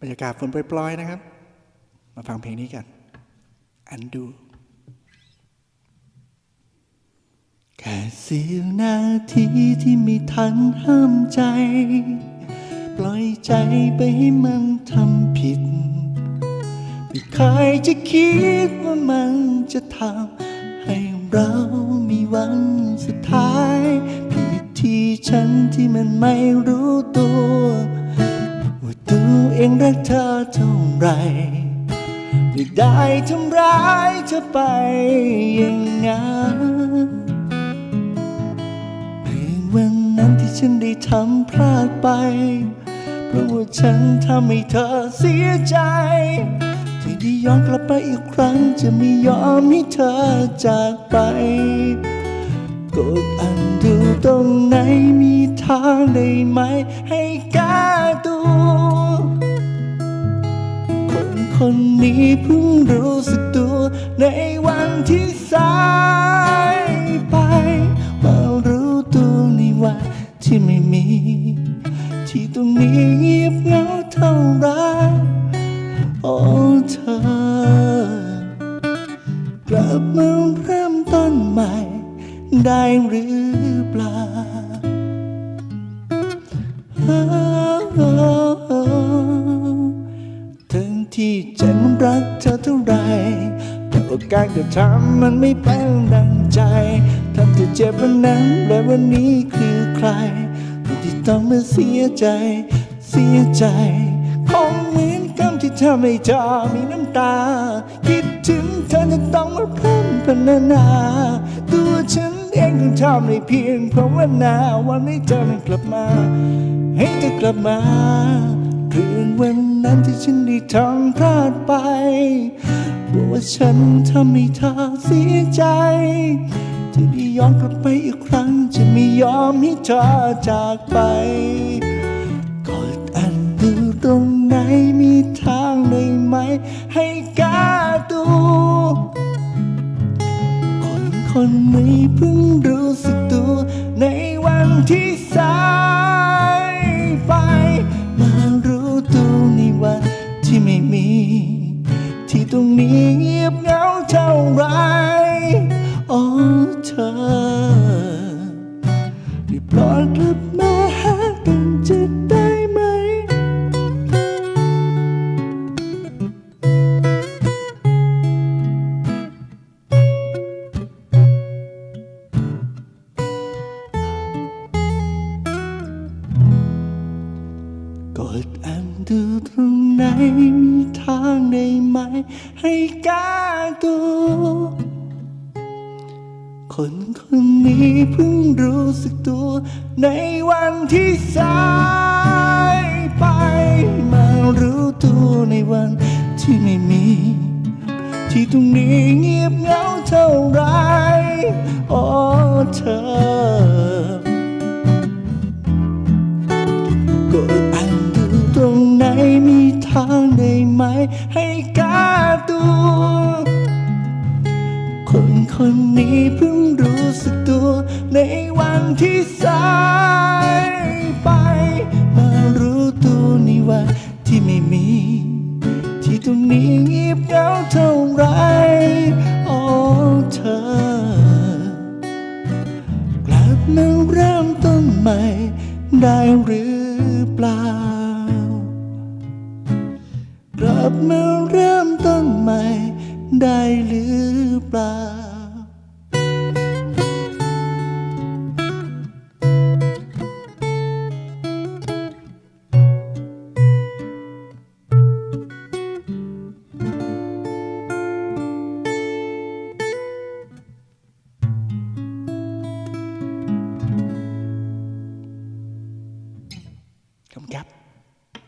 บรรยากาศฝนปล่อยๆนะครับ มาฟังเพลงนี้กัน อันดูแค่เสี้ยวนาทีที่ไม่ทันห้ามใจ ปล่อยใจไปให้มันทำผิด ไม่เคยจะคิดว่ามันจะทำให้เรามีวันสุดท้าย ผิดที่ฉันที่มันไม่รู้ตัวังรักเธอเท่าไรไม่ได้ทำร้ายเธอไปอย่างนั้นเพียงวันนั้นที่ฉันได้ทำพลาดไป เพราะว่าฉันทำให้เธอเสียใจที่ได้ย้อนกลับไปอีกครั้ง จะไม่ยอมให้เธอจากไปกดอันดูตรงไหนมีทางได้ไหม ให้แก้ตัว คนนี้เพิ่งรู้สึกตัวในวันที่สายไป มารู้ตัวในวันที่ไม่มี ที่ตรงนี้เงียบเหงาเท่าไรโอ้เธอกลับมาเริ่มต้นใหม่ ได้หรือเปล่า ที่ฉันรักเธอเท่าไร แต่ว่าการกระทำมันไม่เป็นดังใจทำเธอเจ็บวันนั้นและวันนี้คือใครที่ต้องมาเสียใจ เสียใจ คงเหมือนคำที่ทำให้เธอมีน้ำตา คิดถึงเธอจะต้องมาพร่ำพรรณนา ตัวฉันเองก็ทำได้เพียงเพราะว่านาวันนี้เธอนั้นกลับมา ให้เธอกลับมา เรื่องวันนั้นที่ฉันได้ทำพลาดไปเพราะว่าฉันทำให้เธอเสียใจจะได้ย้อนกลับไปอีกครั้ง จะไม่ยอมให้เธอจากไปกอดอันดูตรงไหนมีทางได้ไหม ให้กาตัวคนคนนี้เพิ่งรู้สึกตัวในวันที่สาย เงียบเหงาเท่าไรโอ้เธอได้โปรดกลับมาหากันจะได้ไหม กดอันดูตรงไหน ทางได้ไหม ให้กล้าตัว คนคนนี้เพิ่งรู้สึกตัว ในวันที่สายไป มารู้ตัวในวันที่ไม่มี ที่ตรงนี้เงียบเหงาเท่าไรโอ้เธอก็อันดูตรงไหนมีทาง ได้ไหม ให้กาตัว คนคนนี้เพิ่งรู้สึกตัว ในวันที่สายไป มารู้ตัวในวันที่ไม่มี ที่ตรงนี้เงียบเหงาเท่าไรโอ้เธอกลับมาเริ่มต้นใหม่ได้หรือเปล่า ลับมาเริ่มต้นใหม่ได้หรือเปล่า